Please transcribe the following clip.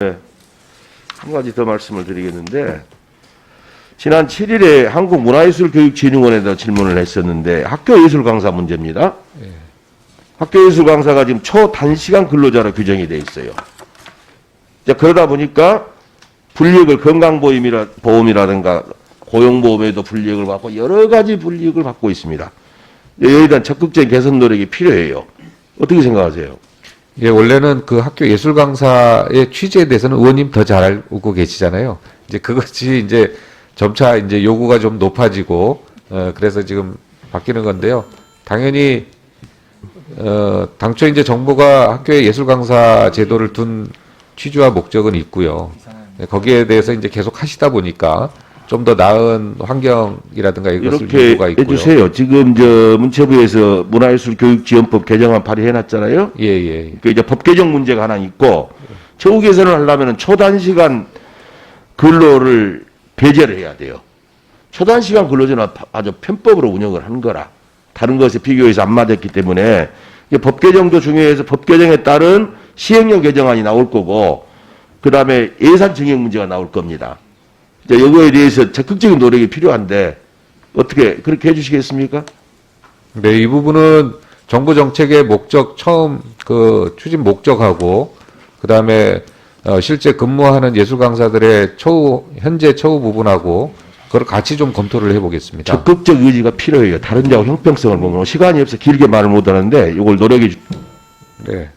한 가지 더 말씀을 드리겠는데 지난 7일에 한국문화예술교육진흥원에다 질문을 했었는데 학교 예술 강사 문제입니다. 학교 예술 강사가 지금 초단시간 근로자로 규정이 돼 있어요. 자, 그러다 보니까 불이익을 건강보험이라 보험이라든가 고용보험에도 불이익을 받고 여러 가지 불이익을 받고 있습니다. 여기에 대한 적극적인 개선 노력이 필요해요. 어떻게 생각하세요? 예, 원래는 그 학교 예술 강사의 취지에 대해서는 의원님 더 잘 알고 계시잖아요. 이제 그것이 이제 점차 이제 요구가 좀 높아지고, 어, 그래서 지금 바뀌는 건데요. 당연히, 어, 당초 이제 정부가 학교에 예술 강사 제도를 둔 취지와 목적은 있고요. 네, 거기에 대해서 이제 계속 하시다 보니까 좀 더 나은 환경이라든가 이것을 이렇게 요구가 있고요. 해주세요. 지금 저 문체부에서 문화예술 교육 지원법 개정안 발의해놨잖아요. 예, 예. 그 이제 법 개정 문제가 하나 있고 처우 개선을 하려면 초단시간 근로를 배제를 해야 돼요. 초단시간 근로제는 아주 편법으로 운영을 한 거라. 다른 것에 비교해서 안 맞았기 때문에 이게 법 개정도 중요해서 법 개정에 따른 시행령 개정안이 나올 거고 그 다음에 예산 증액 문제가 나올 겁니다. 이제 이거에 대해서 적극적인 노력이 필요한데 어떻게 그렇게 해주시겠습니까? 네, 이 부분은 정부 정책의 목적 처음 그 추진 목적하고 그 다음에 어, 실제 근무하는 예술 강사들의 처우 현재 처우 부분하고 그걸 같이 좀 검토를 해보겠습니다. 적극적 의지가 필요해요. 다른 데하고 형평성을 보면 시간이 없어 길게 말을 못 하는데 이걸 노력해 주- 네.